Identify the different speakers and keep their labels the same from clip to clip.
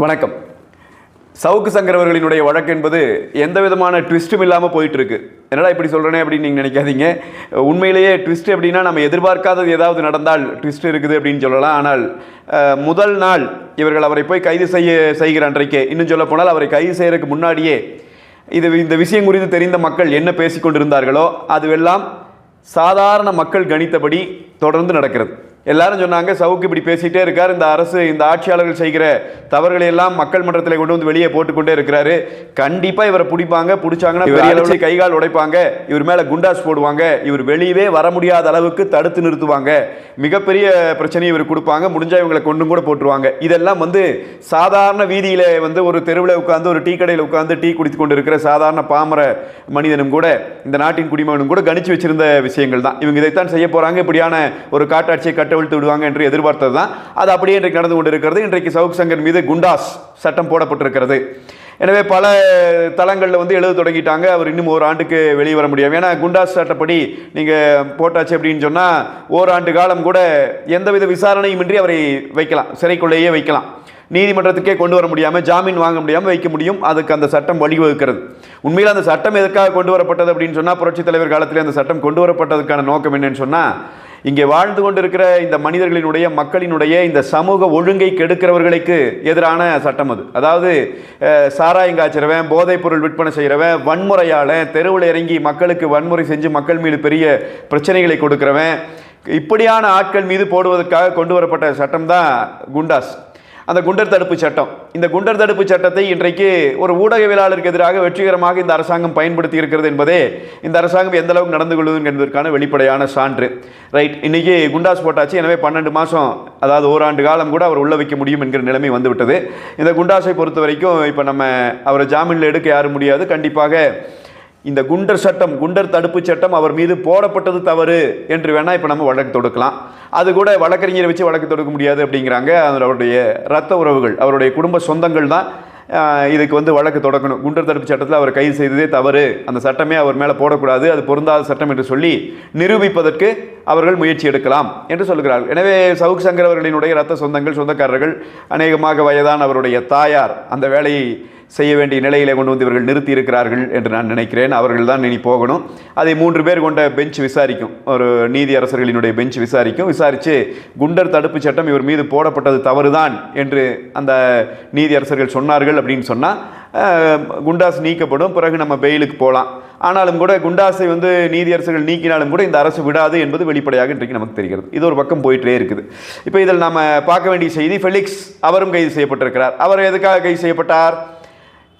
Speaker 1: வணக்கம். சவுக்கு சங்கர் அவர்களினுடைய வழக்கு என்பது எந்த விதமான ட்விஸ்ட்டும் இல்லாமல் போயிட்டுருக்கு. என்னடா இப்படி சொல்கிறேனே அப்படின்னு நீங்கள் நினைக்காதீங்க. உண்மையிலேயே ட்விஸ்ட் அப்படின்னா நம்ம எதிர்பார்க்காதது ஏதாவது நடந்தால் ட்விஸ்ட் இருக்குது அப்படின்னு சொல்லலாம். ஆனால் முதல் நாள் இவர்கள் அவரை போய் கைது செய்ய செய்கிற அன்றைக்கே இன்னும் சொல்ல போனால் அவரை கைது செய்கிறதுக்கு முன்னாடியே இது இந்த விஷயம் குறித்து தெரிந்த மக்கள் என்ன பேசிக்கொண்டிருந்தார்களோ அதுவெல்லாம் சாதாரண மக்கள் கணித்தபடி தொடர்ந்து நடக்கிறது. எல்லாரும் சொன்னாங்க சவுக்கு இப்படி பேசிட்டே இருக்கார் இந்த அரசு இந்த ஆட்சியாளர்கள் செய்கிற தவறுகளை எல்லாம் மக்கள் மன்றத்தில் கொண்டு வந்து வெளியே போட்டுக்கொண்டே இருக்கிறாரு. கண்டிப்பா இவரை பிடிப்பாங்க பிடிச்சாங்கன்னா பெரிய அளவில் கைகால் உடைப்பாங்க இவர் மேல குண்டாஸ் போடுவாங்க இவர் வெளியவே வர முடியாத அளவுக்கு தடுத்து நிறுத்துவாங்க. மிகப்பெரிய பிரச்சனையை இவர் கொடுப்பாங்க முடிஞ்சா இவங்களை கொண்டும் கூட போட்டுருவாங்க. இதெல்லாம் வந்து சாதாரண வீதியில வந்து ஒரு தெருவில் உட்கார்ந்து ஒரு டீ கடையில் உட்கார்ந்து டீ குடித்து கொண்டு இருக்கிற சாதாரண பாமர மனிதனும் கூட இந்த நாட்டின் குடிமகனும் கூட கணிச்சு வச்சிருந்த விஷயங்கள் தான். இவங்க இதைத்தான் செய்ய போறாங்க. இப்படியான ஒரு காட்டாட்சியை கட்டவிழ்த்து விடுவாங்க என்று எதிர்பார்த்தது தான். அது அப்படியே இன்றைக்கு நடந்து கொண்டிருக்கிறது. இன்றைக்கு சவுக் சங்கர் மீது குண்டாஸ் சட்டம் போடப்பட்டிருக்கிறது. எனவே பல தளங்களில் வந்து எழுத தொடங்கிட்டாங்க. அவர் இன்னும் ஒரு ஆண்டுக்கு வெளியே வர முடியும் ஏன்னா குண்டாஸ் சட்டப்படி நீங்கள் போட்டாச்சு அப்படின்னு சொன்னால் ஓராண்டு காலம் கூட எந்தவித விசாரணையுமின்றி அவரை வைக்கலாம். சிறைக்குள்ளேயே வைக்கலாம். நீதிமன்றத்துக்கே கொண்டு வர முடியாமல் ஜாமீன் வாங்க முடியாமல் வைக்க முடியும். அதுக்கு அந்த சட்டம் வழிவகுக்கிறது. உண்மையில் அந்த சட்டம் எதுக்காக கொண்டு வரப்பட்டது அப்படின்னு சொன்னால் புரட்சித் தலைவர் காலத்தில் அந்த சட்டம் கொண்டு வரப்பட்டதுக்கான நோக்கம் என்னன்னு சொன்னால் இங்கே வாழ்ந்து கொண்டிருக்கிற இந்த மனிதர்களினுடைய மக்களினுடைய இந்த சமூக ஒழுங்கை கெடுக்கிறவர்களுக்கு எதிரான சட்டம் அது. அதாவது சாராயங்காய்ச்சிறவன் சாராயம் காய்ச்சிறவன் போதைப் பொருள் விற்பனை செய்கிறவன் வன்முறையாளன் தெருவில் இறங்கி மக்களுக்கு வன்முறை செஞ்சு மக்கள் மீது பெரிய பிரச்சனைகளை கொடுக்குறவன் இப்படியான ஆட்கள் மீது போடுவதற்காக கொண்டு வரப்பட்ட சட்டம் தான் குண்டாஸ். அந்த குண்டர் தடுப்பு சட்டம். இந்த குண்டர் தடுப்பு சட்டத்தை இன்றைக்கு ஒரு ஊடகவியலாளருக்கு எதிராக வெற்றிகரமாக இந்த அரசாங்கம் பயன்படுத்தி இருக்கிறது என்பதே இந்த அரசாங்கம் எந்த அளவுக்கு நடந்து கொள்வது என்பதற்கான வெளிப்படையான சான்று. ரைட் இன்றைக்கி குண்டாஸ் போட்டாச்சு. எனவே பன்னெண்டு மாதம் அதாவது ஓராண்டு காலம் கூட அவர் உள்ள வைக்க முடியும் என்கிற நிலைமை வந்துவிட்டது. இந்த குண்டாஸை பொறுத்த வரைக்கும் இப்போ நம்ம அவரை ஜாமீனில் எடுக்க யாரும் முடியாது. கண்டிப்பாக இந்த குண்டர் சட்டம் குண்டர் தடுப்பு சட்டம் அவர் மீது போடப்பட்டது தவறு என்று வேணால் இப்போ நம்ம வழக்கு தொடுக்கலாம். அது கூட வழக்கறிஞரை வச்சு வழக்கு தொடுக்க முடியாது அப்படிங்கிறாங்க. அவருடைய ரத்த உறவுகள் அவருடைய குடும்ப சொந்தங்கள் தான் இதுக்கு வந்து வழக்கு தொடக்கணும். குண்டர் தடுப்பு சட்டத்தில் அவர் கைது செய்ததே தவறு. அந்த சட்டமே அவர் மேலே போடக்கூடாது. அது பொருந்தாத சட்டம் என்று சொல்லி நிரூபிப்பதற்கு அவர்கள் முயற்சி எடுக்கலாம் என்று சொல்கிறார்கள். எனவே சவுக் சங்கர் அவர்களினுடைய ரத்த சொந்தங்கள் சொந்தக்காரர்கள் அநேகமாக வயதான அவருடைய தாயார் அந்த வேலையை செய்ய வேண்டிய நிலையிலே கொண்டு வந்து இவர்கள் நிறுத்தி இருக்கிறார்கள் என்று நான் நினைக்கிறேன். அவர்கள் தான் இனி போகணும். அதை மூன்று பேர் கொண்ட பெஞ்ச் விசாரிக்கும். ஒரு நீதி அரசர்களினுடைய பெஞ்ச் விசாரிக்கும். விசாரித்து குண்டர் தடுப்பு சட்டம் இவர் மீது போடப்பட்டது தவறுதான் என்று அந்த நீதி அரசர்கள் சொன்னார்கள் அப்படின்னு சொன்னால் குண்டாஸ் நீக்கப்படும். பிறகு நம்ம பெயிலுக்கு போகலாம் ஆனாலும் கூட குண்டாஸை வந்து நீதியரசர்கள் நீக்கினாலும் கூட இந்த அரசு விடாது என்பது வெளிப்படையாக இன்றைக்கு நமக்கு தெரிகிறது. இது ஒரு பக்கம் போயிட்டே இருக்குது. இப்போ இதில் நம்ம பார்க்க வேண்டிய செய்தி ஃபெலிக்ஸ் அவரும் கைது செய்யப்பட்டிருக்கிறார். அவர் எதுக்காக கைது செய்யப்பட்டார்?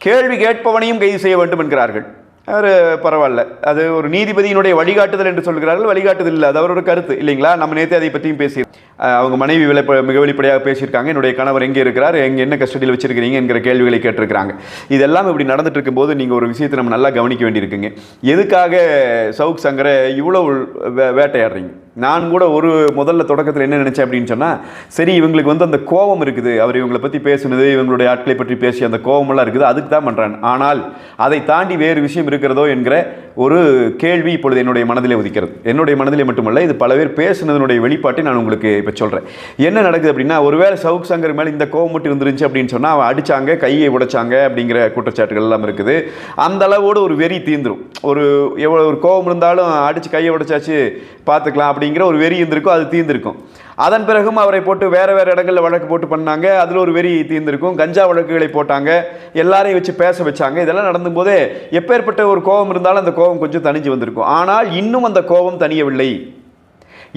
Speaker 1: கேள்வி கேட்பவனையும் கைது செய்ய வேண்டும் என்கிறார்கள். அவர் பரவாயில்ல. அது ஒரு நீதிபதியினுடைய வழிகாட்டுதல் என்று சொல்கிறார்கள் வழிகாட்டுதல் இல்லை அது அவரோட கருத்து. இல்லைங்களா? நம்ம நேற்று அதை பற்றியும் பேசி அவங்க மனைவி வெளிப்ப மிக வெளிப்படையாக பேசியிருக்காங்க. என்னுடைய கணவர் எங்கே இருக்கிறார்? எங்கே என்ன கஸ்டடியில் வச்சிருக்கிறீங்க? என்கிற கேள்விகளை கேட்டிருக்கிறாங்க. இதெல்லாம் இப்படி நடந்துட்டு இருக்கும்போது நீங்கள் ஒரு விஷயத்தை நம்ம நல்லா கவனிக்க வேண்டியிருக்குங்க. எதுக்காக சவுக் சங்கரை இவ்வளோ வே வேட்டையாடுறீங்க? நான் கூட ஒரு முதல்ல தொடக்கத்தில் என்ன நினச்சேன் அப்படின்னு சொன்னால் சரி இவங்களுக்கு வந்து அந்த கோபம் இருக்குது. அவர் இவங்களை பற்றி பேசுனது இவங்களுடைய ஆட்களை பற்றி பேசி அந்த கோபமெல்லாம் இருக்குது. அதுக்கு தான் பண்ணுறான் ஆனால் அதை தாண்டி வேறு விஷயம் இருக்கிறதோ என்கிற ஒரு கேள்வி இப்பொழுது என்னுடைய மனதிலே உதிக்கிறது. என்னுடைய மனதிலே மட்டுமல்ல இது பல பேர் பேசுனதனுடைய வெளிப்பாட்டை நான் உங்களுக்கு இப்போ சொல்கிறேன் என்ன நடக்குது அப்படின்னா ஒருவேளை சவுக் சங்கர் மேலே இந்த கோவம் மட்டும் இருந்துருந்துச்சு அப்படின்னு சொன்னால் அவன் அடிச்சாங்க கையை உடைச்சாங்க அப்படிங்கிற குற்றச்சாட்டுகள் எல்லாம் இருக்குது. அந்த அளவோடு ஒரு வெறி தீந்துரும் ஒரு எவ்வளோ ஒரு கோபம் இருந்தாலும் அடித்து கையை உடைச்சாச்சு பார்த்துக்கலாம் அப்படிங்கிற ஒரு வெறி இருந்திருக்கும் அது தீர்ந்திருக்கும். அதன் பிறகும் அவரை போட்டு வேறு வேறு இடங்களில் வழக்கு போட்டு பண்ணாங்க. அதில் ஒரு வெறி தீர்ந்திருக்கும். கஞ்சா வழக்குகளை போட்டாங்க. எல்லாரையும் வச்சு பேச வச்சாங்க. இதெல்லாம் நடந்தும்போதே எப்பேற்பட்ட ஒரு கோபம் இருந்தாலும் அந்த கோபம் கொஞ்சம் தணிஞ்சு வந்திருக்கும். ஆனால் இன்னும் அந்த கோபம் தணியவில்லை.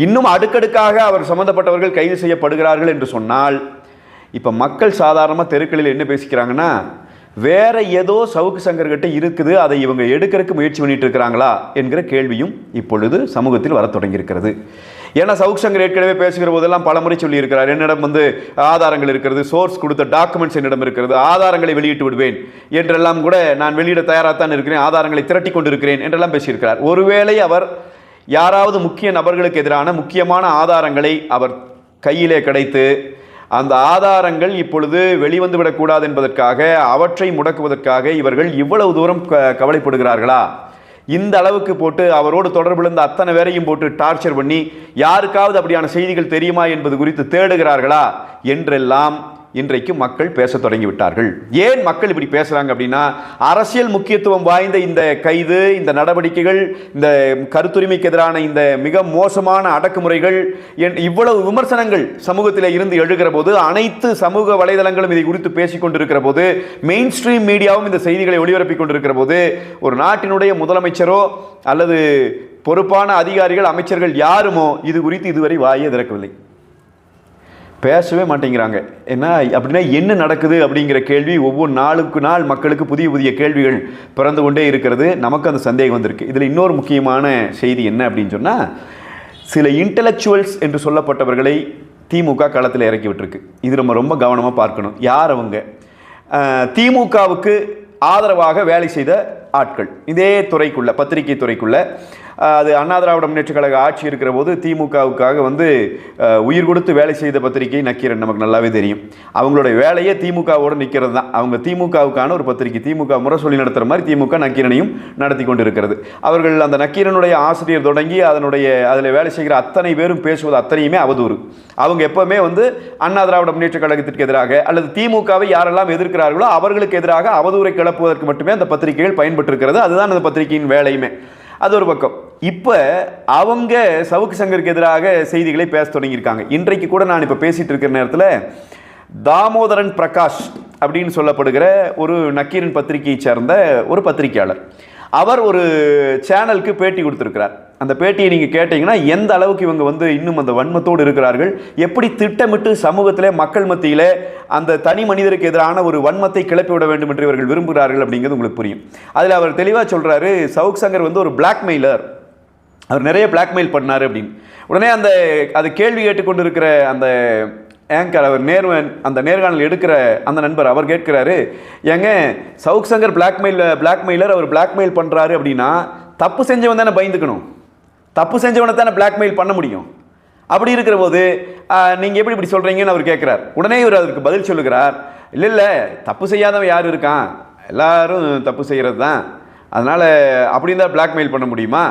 Speaker 1: இன்னும் அடுக்கடுக்காக அவர் சம்மந்தப்பட்டவர்கள் கைது செய்யப்படுகிறார்கள் என்று சொன்னால் இப்போ மக்கள் சாதாரணமாக தெருக்களில் என்ன பேசிக்கிறாங்கன்னா வேற ஏதோ சவுக்கு சங்கர்கிட்ட இருக்குது அதை இவங்க எடுக்கிறதுக்கு முயற்சி பண்ணிட்டு இருக்கிறாங்களா என்கிற கேள்வியும் இப்பொழுது சமூகத்தில் வரத் தொடங்கியிருக்கிறது. ஏன்னா சவுக் சங்கர் ஏற்கனவே பேசுகிற போதெல்லாம் பலமுறை சொல்லியிருக்கிறார். என்னிடம் வந்து ஆதாரங்கள் இருக்கிறது சோர்ஸ் கொடுத்த டாக்குமெண்ட்ஸ் என்னிடம் இருக்கிறது ஆதாரங்களை வெளியிட்டு விடுவேன் என்றெல்லாம் கூட நான் வெளியிட தயாராகத்தான் இருக்கிறேன் ஆதாரங்களை திரட்டி கொண்டிருக்கிறேன் என்றெல்லாம் பேசியிருக்கிறார். ஒருவேளை அவர் யாராவது முக்கிய நபர்களுக்கு எதிரான முக்கியமான ஆதாரங்களை அவர் கையிலே கிடைத்து அந்த ஆதாரங்கள் இப்பொழுது வெளிவந்து விடக்கூடாது என்பதற்காக அவற்றை முடக்குவதற்காக இவர்கள் இவ்வளவு தூரம் க- கவலைப்படுகிறார்களா? இந்த அளவுக்கு போட்டு அவரோடு தொடர்பில் இருந்த அத்தனை பேரையும் போட்டு டார்ச்சர் பண்ணி யாருக்காவது அப்படியான செய்திகள் தெரியுமா என்பது குறித்து தேடுகிறார்களா என்றெல்லாம் இன்றைக்கு மக்கள் பேச தொடங்கி விட்டார்கள் ஏன் மக்கள் இப்படி பேசுகிறாங்க அப்படின்னா அரசியல் முக்கியத்துவம் வாய்ந்த இந்த கைது இந்த நடவடிக்கைகள் இந்த கருத்துரிமைக்கு எதிரான இந்த மிக மோசமான அடக்குமுறைகள் என்- இவ்வளவு விமர்சனங்கள் சமூகத்தில் இருந்து எழுகிற போது அனைத்து சமூக வலைதளங்களும் இதை குறித்து பேசிக் கொண்டிருக்கிற போது மெயின் ஸ்ட்ரீம் மீடியாவும் இந்த செய்திகளை ஒளிபரப்பிக் கொண்டிருக்கிற போது ஒரு நாட்டினுடைய முதலமைச்சரோ அல்லது பொறுப்பான அதிகாரிகள் அமைச்சர்கள் யாருமோ இது குறித்து இதுவரை வாயே திறக்கவில்லை. பேசவே மாட்டேங்கிறாங்க. ஏன்னா அப்படின்னா என்ன நடக்குது அப்படிங்கிற கேள்வி ஒவ்வொரு நாளுக்கு நாள் மக்களுக்கு புதிய புதிய கேள்விகள் பிறந்து கொண்டே இருக்கிறது. நமக்கு அந்த சந்தேகம் வந்திருக்கு. இதில் இன்னொரு முக்கியமான செய்தி என்ன அப்படின்னு சொன்னால் சில இன்டலெக்சுவல்ஸ் என்று சொல்லப்பட்டவர்களை திமுக களத்தில் இறக்கி விட்டுருக்கு. இது நம்ம ரொம்ப கவனமாக பார்க்கணும். யார் அவங்க? திமுகவுக்கு ஆதரவாக வேலை செய்த ஆட்கள். இதே துறைக்குள்ளே பத்திரிகை துறைக்குள்ளே. அது அண்ணா திராவிட முன்னேற்ற கழக ஆட்சி இருக்கிற போது திமுகவுக்காக வந்து உயிர் கொடுத்து வேலை செய்த பத்திரிகை நக்கீரன். நமக்கு நல்லாவே தெரியும். அவங்களுடைய வேலையே திமுகவோடு நிற்கிறது தான். அவங்க திமுகவுக்கான ஒரு பத்திரிகை. திமுக முரசொலி நடத்துகிற மாதிரி திமுக நக்கீரனையும் நடத்தி கொண்டு இருக்கிறது அவர்கள் அந்த நக்கீரனுடைய ஆசிரியர் தொடங்கி அதனுடைய அதில் வேலை செய்கிற அத்தனை பேரும் பேசுவது அத்தனையுமே அவதூறு. அவங்க எப்போவுமே வந்து அண்ணா திராவிட முன்னேற்ற கழகத்திற்கு எதிராக அல்லது திமுகவை யாரெல்லாம் எதிர்க்கிறார்களோ அவர்களுக்கு எதிராக அவதூறை கிளப்புவதற்கு மட்டுமே அந்த பத்திரிகைகள் பயன்பட்டிருக்கிறது. அதுதான் அந்த பத்திரிகையின் வேலையுமே. அது ஒரு பக்கம். இப்போ அவங்க சவுக்கு சங்கருக்கு எதிராக செய்திகளை பேச தொடங்கியிருக்காங்க. இன்றைக்கு கூட நான் இப்போ பேசிகிட்டு இருக்கிற நேரத்தில் தாமோதரன் பிரகாஷ் அப்படின்னு சொல்லப்படுகிற ஒரு நக்கீரன் பத்திரிகையை சேர்ந்த ஒரு பத்திரிகையாளர். அவர் ஒரு சேனலுக்கு பேட்டி கொடுத்துருக்கிறார். அந்த பேட்டியை நீங்கள் கேட்டிங்கன்னா எந்த அளவுக்கு இவங்க வந்து இன்னும் அந்த வன்மத்தோடு இருக்கிறார்கள்? எப்படி திட்டமிட்டு சமூகத்திலே மக்கள் மத்தியில் அந்த தனி மனிதருக்கு எதிரான ஒரு வன்மத்தை கிளப்பி விட வேண்டும் என்று இவர்கள் விரும்புகிறார்கள் அப்படிங்கிறது உங்களுக்கு புரியும். அதில் அவர் தெளிவாக சொல்கிறாரு சவுக் சங்கர் வந்து ஒரு பிளாக்மெயிலர் அவர் நிறைய பிளாக்மெயில் பண்ணார் அப்படின்னு. உடனே அந்த அது கேள்வி கேட்டுக்கொண்டு இருக்கிற அந்த ஏங்கர் அவர் நேர்வன் அந்த நேர்காணல் எடுக்கிற அந்த நண்பர் அவர் கேட்கிறாரு ஏங்க சவுக் சங்கர் பிளாக்மெயில் பிளாக்மெயிலர் அவர் பிளாக்மெயில் பண்ணுறாரு அப்படின்னா தப்பு செஞ்சவன் தானே பயந்துக்கணும். தப்பு செஞ்சவனை தானே பிளாக்மெயில் பண்ண முடியும். அப்படி இருக்கிற போது நீங்கள் எப்படி இப்படி சொல்கிறீங்கன்னு அவர் கேட்குறார். உடனே இவர் அதற்கு பதில் சொல்லுகிறார். இல்லை இல்லை தப்பு செய்யாதவன் யார் இருக்கான்? எல்லாரும் தப்பு செய்கிறது தான் அதனால் அப்படி இருந்தால் பிளாக்மெயில் பண்ண முடியுமா?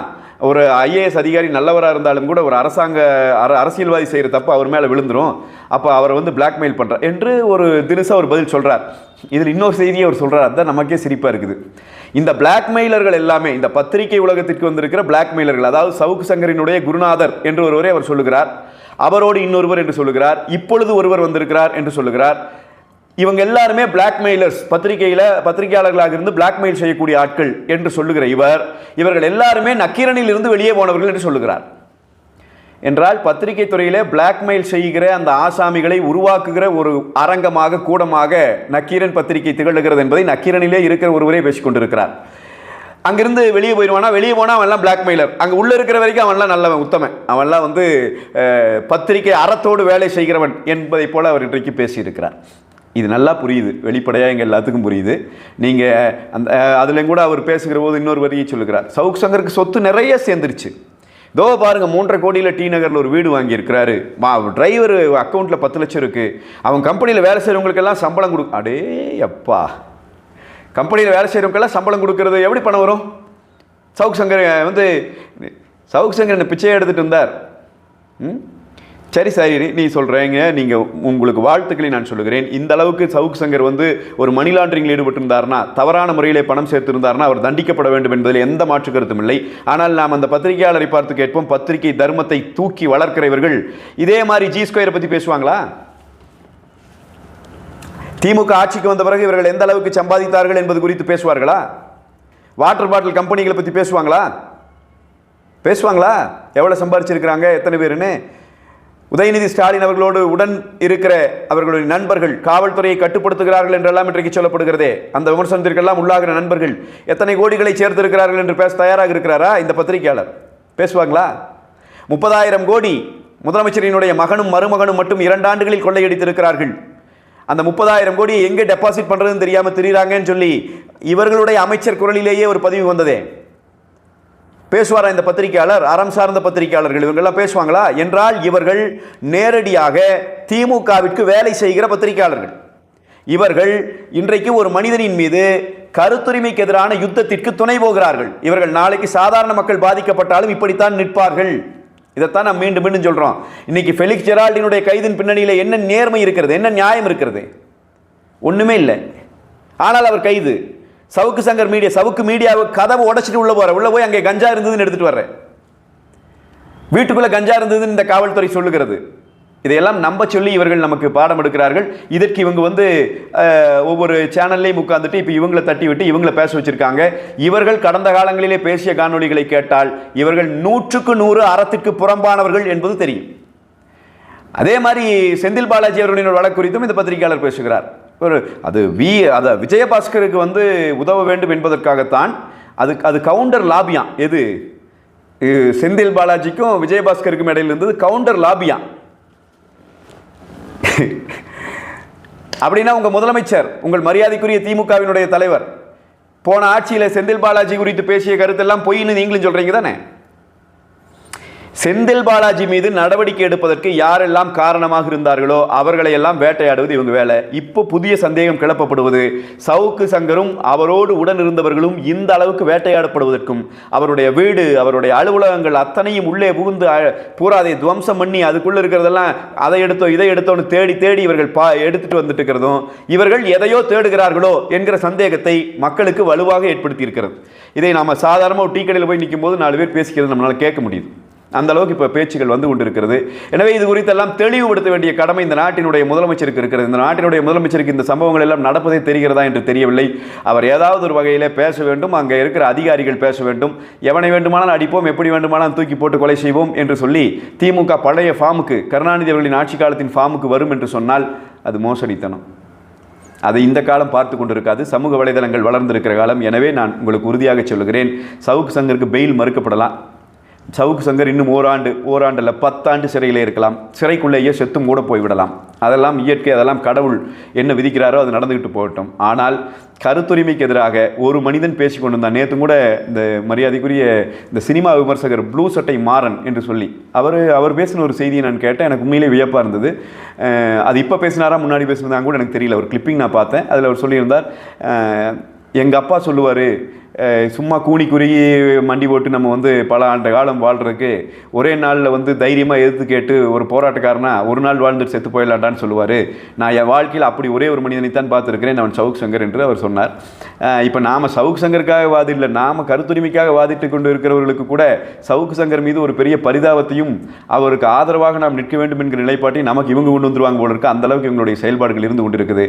Speaker 1: ஒரு ஐஏஎஸ் அதிகாரி நல்லவராக இருந்தாலும் கூட ஒரு அரசாங்க அர அரசியல்வாதி செய்கிற தப்பு அவர் மேலே விழுந்துரும். அப்போ அவரை வந்து பிளாக்மெயில் பண்ணுறார் என்று ஒரு தினசாக ஒரு பதில் சொல்கிறார் இதில் இன்னொரு செய்தியை அவர் சொல்கிறார் அதுதான் நமக்கே சிரிப்பாக இருக்குது. இந்த பிளாக்மெயிலர்கள் எல்லாமே இந்த பத்திரிகை உலகத்திற்கு வந்திருக்கிற பிளாக்மெயிலர்கள் அதாவது சவுக்கு சங்கரினுடைய குருநாதர் என்று ஒருவரை அவர் சொல்லுகிறார். அவரோடு இன்னொருவர் என்று சொல்லுகிறார். இப்பொழுது ஒருவர் வந்திருக்கிறார் என்று சொல்லுகிறார். இவங்க எல்லாருமே பிளாக்மெயிலர்ஸ் பத்திரிகையில் பத்திரிகையாளர்களாக இருந்து பிளாக்மெயில் செய்யக்கூடிய ஆட்கள் என்று சொல்லுகிற இவர் இவர்கள் எல்லாருமே நக்கீரனில் இருந்து வெளியே போனவர்கள் என்று சொல்லுகிறார். என்றால் பத்திரிகை துறையிலே பிளாக்மெயில் செய்கிற அந்த ஆசாமிகளை உருவாக்குகிற ஒரு அரங்கமாக கூடமாக நக்கீரன் பத்திரிகை திகழ்கிறது என்பதை நக்கீரனிலே இருக்கிற ஒருவரே பேசிக்கொண்டிருக்கிறார் அங்கிருந்து வெளியே போயிடுவானா? வெளியே போனால் அவன்லாம் பிளாக்மெயிலர் அங்கே உள்ளே இருக்கிற வரைக்கும் அவன்லாம் நல்லவன் உத்தமன். அவன்லாம் வந்து பத்திரிகை அறத்தோடு வேலை செய்கிறவன் என்பதை போல அவர் இன்றைக்கு பேசியிருக்கிறார். இது நல்லா புரியுது. வெளிப்படையாக எங்கள் எல்லாத்துக்கும் புரியுது. நீங்கள் அந்த அதுலேயும் கூட அவர் பேசுகிற போது இன்னொரு வரியை சொல்லுகிறார். சவுக் சங்கருக்கு சொத்து நிறைய சேர்ந்துருச்சு. இதோ பாருங்க மூன்றரை கோடியில் டி நகரில் ஒரு வீடு வாங்கியிருக்கிறாரு. மா டிரைவர் அக்கௌண்ட்டில் பத்து லட்சம் இருக்குது அவன் கம்பெனியில் வேலை செய்கிறவங்களுக்கெல்லாம் சம்பளம் கொடு அடே அப்பா. கம்பெனியில் வேலை செய்கிறவங்களுக்கெல்லாம் சம்பளம் கொடுக்கறது எப்படி பணம் வரும்? சவுக் சங்கர் வந்து சவுக் சங்கர் என்ன பிச்சையை எடுத்துகிட்டு இருந்தார். ம்? சரி சரி நீ சொல்கிறேங்க நீங்கள் உங்களுக்கு வாழ்த்துக்களை நான் சொல்லுகிறேன். இந்த அளவுக்கு சவுக் சங்கர் வந்து ஒரு மணி லாண்டரிங்கில் ஈடுபட்டிருந்தார்னா தவறான முறையிலே பணம் சேர்த்திருந்தார்னா அவர் தண்டிக்கப்பட வேண்டும் என்பதில் எந்த மாற்று கருத்தும் இல்லை. ஆனால் நாம் அந்த பத்திரிகையாளரை பார்த்து கேட்போம். பத்திரிகை தர்மத்தை தூக்கி வளர்க்கிறவர்கள் இதே மாதிரி ஜி ஸ்கொயரை பற்றி பேசுவாங்களா? திமுக ஆட்சிக்கு வந்த பிறகு இவர்கள் எந்த அளவுக்கு சம்பாதித்தார்கள் என்பது குறித்து பேசுவார்களா? வாட்டர் பாட்டில் கம்பெனிகளை பற்றி பேசுவாங்களா? பேசுவாங்களா? எவ்வளோ சம்பாரிச்சிருக்கிறாங்க? எத்தனை பேருன்னு? உதயநிதி ஸ்டாலின் அவர்களோடு உடன் இருக்கிற அவர்களுடைய நண்பர்கள் காவல்துறையை கட்டுப்படுத்துகிறார்கள் என்றெல்லாம் இன்றைக்கு சொல்லப்படுகிறதே. அந்த விமர்சனத்திற்கெல்லாம் உள்ளாகிற நண்பர்கள் எத்தனை கோடிகளை சேர்த்திருக்கிறார்கள் என்று பேச தயாராக இருக்கிறாரா இந்த பத்திரிகையாளர்? பேசுவாங்களா? முப்பதாயிரம் கோடி முதலமைச்சரினுடைய மகனும் மருமகனும் மட்டும் இரண்டு ஆண்டுகளில் கொள்ளையடித்திருக்கிறார்கள். அந்த முப்பதாயிரம் கோடியை எங்கே டெபாசிட் பண்ணுறதுன்னு தெரியாமல் திரியிறாங்கன்னு சொல்லி இவர்களுடைய அமைச்சர் குரலிலேயே ஒரு பதிவு வந்ததே. பேசுவாரா இந்த பத்திரிகையாளர்? அறம் சார்ந்த பத்திரிகையாளர்கள் இவங்கெல்லாம் பேசுவாங்களா? என்றால் இவர்கள் நேரடியாக திமுகவிற்கு வேலை செய்கிற பத்திரிகையாளர்கள். இவர்கள் இன்றைக்கு ஒரு மனிதனின் மீது கருத்துரிமைக்கு எதிரான யுத்தத்திற்கு துணை போகிறார்கள். இவர்கள் நாளைக்கு சாதாரண மக்கள் பாதிக்கப்பட்டாலும் இப்படித்தான் நிற்பார்கள். இதைத்தான் நான் மீண்டும் மீண்டும் சொல்கிறோம் இன்னைக்கு ஃபெலிக்ஸ் ஜெரால்டினுடைய கைதின் பின்னணியில் என்ன நேர்மை இருக்கிறது? என்ன நியாயம் இருக்கிறது? ஒன்றுமே இல்லை. ஆனால் அவர் கைது. சவுக்கு சங்கர் மீடியா சவுக்கு மீடியாவை கதவை உடச்சிட்டு உள்ளே போகிறேன் உள்ளே போய் அங்கே கஞ்சா இருந்ததுன்னு எடுத்துகிட்டு வர்றேன். வீட்டுக்குள்ளே கஞ்சா இருந்ததுன்னு இந்த காவல்துறை சொல்லுகிறது. இதையெல்லாம் நம்ப சொல்லி இவர்கள் நமக்கு பாடம் எடுக்கிறார்கள். இதற்கு இவங்க வந்து ஒவ்வொரு சேனல்லையும் உட்காந்துட்டு இப்போ இவங்களை தட்டி விட்டு இவங்களை பேச வச்சுருக்காங்க. இவர்கள் கடந்த காலங்களிலே பேசிய காணொளிகளை கேட்டால் இவர்கள் நூற்றுக்கு நூறு அறத்திற்கு புறம்பானவர்கள் என்பது தெரியும். அதே மாதிரி செந்தில் பாலாஜி அவர்களின் வழக்கு குறித்தும் இந்த பத்திரிகையாளர் பேசுகிறார். ஒரு அது வி அதை விஜயபாஸ்கருக்கு வந்து உதவ வேண்டும் என்பதற்காகத்தான் அது அது கவுண்டர் லாபியாம் எது? இது செந்தில் பாலாஜிக்கும் விஜயபாஸ்கருக்கும் இடையில் இருந்தது கவுண்டர் லாபியாம் அப்படின்னா உங்கள் முதலமைச்சர் உங்கள் மரியாதைக்குரிய திமுகவினுடைய தலைவர் போன ஆட்சியில் செந்தில் பாலாஜி குறித்து பேசிய கருத்தெல்லாம் பொய்ன்னு நீங்களும் சொல்கிறீங்க தானே? செந்தில் பாலாஜி மீது நடவடிக்கை எடுப்பதற்கு யாரெல்லாம் காரணமாக இருந்தார்களோ அவர்களை எல்லாம் வேட்டையாடுவது இவங்க வேலை. இப்போ புதிய சந்தேகம் கிளப்பப்படுவது. சவுக்கு சங்கரும் அவரோடு உடன் இருந்தவர்களும் இந்த அளவுக்கு வேட்டையாடப்படுவதற்கும் அவருடைய வீடு அவருடைய அலுவலகங்கள் அத்தனையும் உள்ளே புகுந்து பூராதை துவம்சம் பண்ணி அதுக்குள்ள இருக்கிறதெல்லாம் அதை எடுத்தோ இதை எடுத்தோன்னு தேடி தேடி இவர்கள் பா எடுத்துட்டு வந்துட்டு இருக்கிறதும் இவர்கள் எதையோ தேடுகிறார்களோ என்கிற சந்தேகத்தை மக்களுக்கு வலுவாக ஏற்படுத்தி இருக்கிறது இதை நாம சாதாரணமாக ஒரு டீ கடையில் போய் நிற்கும் போது நாலு பேர் பேசிக்கிறது நம்மளால கேட்க முடியுது. அந்த அளவுக்கு இப்போ பேச்சுகள் வந்து கொண்டிருக்கிறது. எனவே இது குறித்தெல்லாம் தெளிவுபடுத்த வேண்டிய கடமை இந்த நாட்டினுடைய முதலமைச்சருக்கு இருக்கிறது. இந்த நாட்டினுடைய முதலமைச்சருக்கு இந்த சம்பவங்கள் எல்லாம் நடப்பதே தெரிகிறதா என்று தெரியவில்லை. அவர் ஏதாவது ஒரு வகையிலே பேச வேண்டும் அங்கே இருக்கிற அதிகாரிகள் பேச வேண்டும். எவனை வேண்டுமானால் அடிப்போம் எப்படி வேண்டுமானால் தூக்கி போட்டு கொலை செய்வோம் என்று சொல்லி திமுக பழைய ஃபார்முக்கு கருணாநிதி அவர்களின் ஆட்சி காலத்தின் ஃபார்முக்கு வரும் என்று சொன்னால் அது மோசடித்தனம். அதை இந்த காலம் பார்த்து கொண்டிருக்காது. சமூக வலைதளங்கள் வளர்ந்திருக்கிற காலம். எனவே நான் உங்களுக்கு உறுதியாக சொல்கிறேன் சவுக்கு சங்கருக்கு பெயில் மறுக்கப்படலாம். சவுக்கு சங்கர் இன்னும் ஓராண்டு ஓராண்டில் பத்தாண்டு சிறையிலே இருக்கலாம். சிறைக்குள்ளேயே செத்து மூட போய்விடலாம் அதெல்லாம் இயற்கை அதெல்லாம் கடவுள் என்ன விதிக்கிறாரோ அது நடந்துக்கிட்டு போகட்டும். ஆனால் கருத்துரிமைக்கு எதிராக ஒரு மனிதன் பேசி கொண்டு வந்தான் நேற்று கூட இந்த மரியாதைக்குரிய இந்த சினிமா விமர்சகர் ப்ளூ சட்டை மாறன் என்று சொல்லி அவர் அவர் பேசின ஒரு செய்தியை நான் கேட்டேன். எனக்கு உண்மையிலே வியப்பாக இருந்தது. அது இப்போ பேசினாரா முன்னாடி பேசினதா கூட எனக்கு தெரியல. ஒரு கிளிப்பிங் நான் பார்த்தேன். அதில் அவர் சொல்லியிருந்தார் எங்கள் அப்பா சொல்லுவார் சும்மா கூனி குறுகி மண்டி போட்டு நம்ம வந்து பல ஆண்டு காலம் வாழ்கிறதுக்கு ஒரே நாளில் வந்து தைரியமாக எதிர்த்து கேட்டு ஒரு போராட்டக்காரனா ஒரு நாள் வாழ்ந்துட்டு செத்து போயிடலாண்டான்னு சொல்லுவார். நான் என் வாழ்க்கையில் அப்படி ஒரே ஒரு மனிதனைத்தான் பார்த்துருக்கிறேன் அவன் சவுக் சங்கர் என்று அவர் சொன்னார். இப்போ நாம் சவுக் சங்கருக்காக வாதிடல நாம் கருத்துரிமைக்காக வாதிட்டு கொண்டு இருக்கிறவர்களுக்கு கூட சவுக்கு சங்கர் மீது ஒரு பெரிய பரிதாபத்தையும் அவருக்கு ஆதரவாக நாம் நிற்க வேண்டும் என்கிற நிலைப்பாட்டையும் நமக்கு இவங்க கொண்டு வந்துருவாங்க போல இருக்கு. அந்த அளவுக்கு இவங்களுடைய செயல்பாடுகள் இருந்து கொண்டிருக்குது.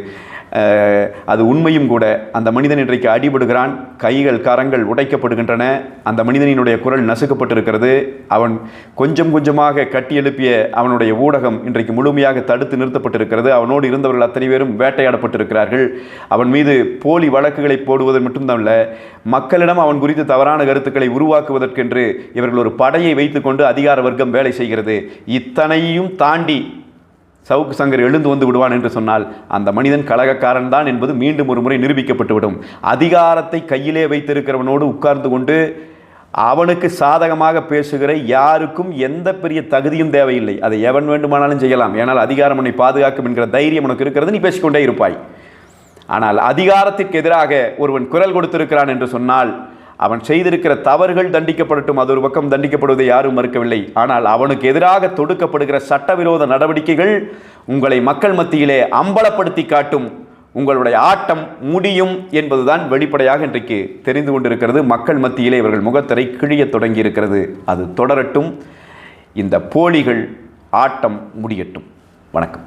Speaker 1: அது உண்மையும் கூட அந்த மனிதன் இன்றைக்கு அடிபடுகிறான் கைகள் கரங்கள் உடைக்கப்படுகின்றன. அந்த மனிதனினுடைய குரல் நசுக்கப்பட்டிருக்கிறது. அவன் கொஞ்சம் கொஞ்சமாக கட்டி எழுப்பிய அவனுடைய ஊடகம் இன்றைக்கு முழுமையாக தடுத்து நிறுத்தப்பட்டிருக்கிறது. அவனோடு இருந்தவர்கள் அத்தனை பேரும் வேட்டையாடப்பட்டிருக்கிறார்கள். அவன் மீது போலி வழக்குகளை போடுவது மட்டும்தான் மக்களிடம் அவன் குறித்து தவறான கருத்துக்களை உருவாக்குவதற்கென்று இவர்கள் ஒரு படையை வைத்துக்கொண்டு அதிகார வர்க்கம் வேலை செய்கிறது. இத்தனையும் தாண்டி சவுக்கு சங்கர் எழுந்து வந்து விடுவான் என்று சொன்னால் அந்த மனிதன் கலகக்காரன் தான் என்பது மீண்டும் ஒரு முறை நிரூபிக்கப்பட்டுவிடும். அதிகாரத்தை கையிலே வைத்திருக்கிறவனோடு உட்கார்ந்து கொண்டு அவனுக்கு சாதகமாக பேசுகிற யாருக்கும் எந்த பெரிய தகுதியும் தேவையில்லை. அதை எவன் வேண்டுமானாலும் செய்யலாம். ஏனால் அதிகாரம் உன்னை பாதுகாக்கும் என்கிற தைரியம் உனக்கு இருக்கிறது நீ பேசிக்கொண்டே இருப்பாய். ஆனால் அதிகாரத்திற்கு எதிராக ஒருவன் குரல் கொடுத்திருக்கிறான் என்று சொன்னால் அவன் செய்திருக்கிற தவறுகள் தண்டிக்கப்படட்டும் அது ஒரு பக்கம் தண்டிக்கப்படுவதை யாரும் மறுக்கவில்லை. ஆனால் அவனுக்கு எதிராக தொடுக்கப்படுகிற சட்டவிரோத நடவடிக்கைகள் உங்களை மக்கள் மத்தியிலே அம்பலப்படுத்தி காட்டும். உங்களுடைய ஆட்டம் முடியும் என்பதுதான் வெளிப்படையாக இன்றைக்கு தெரிந்து கொண்டிருக்கிறது. மக்கள் மத்தியிலே இவர்கள் முகத்திரை கிழியத் தொடங்கி இருக்கிறது அது தொடரட்டும். இந்த போலிகள் ஆட்டம் முடியட்டும். வணக்கம்.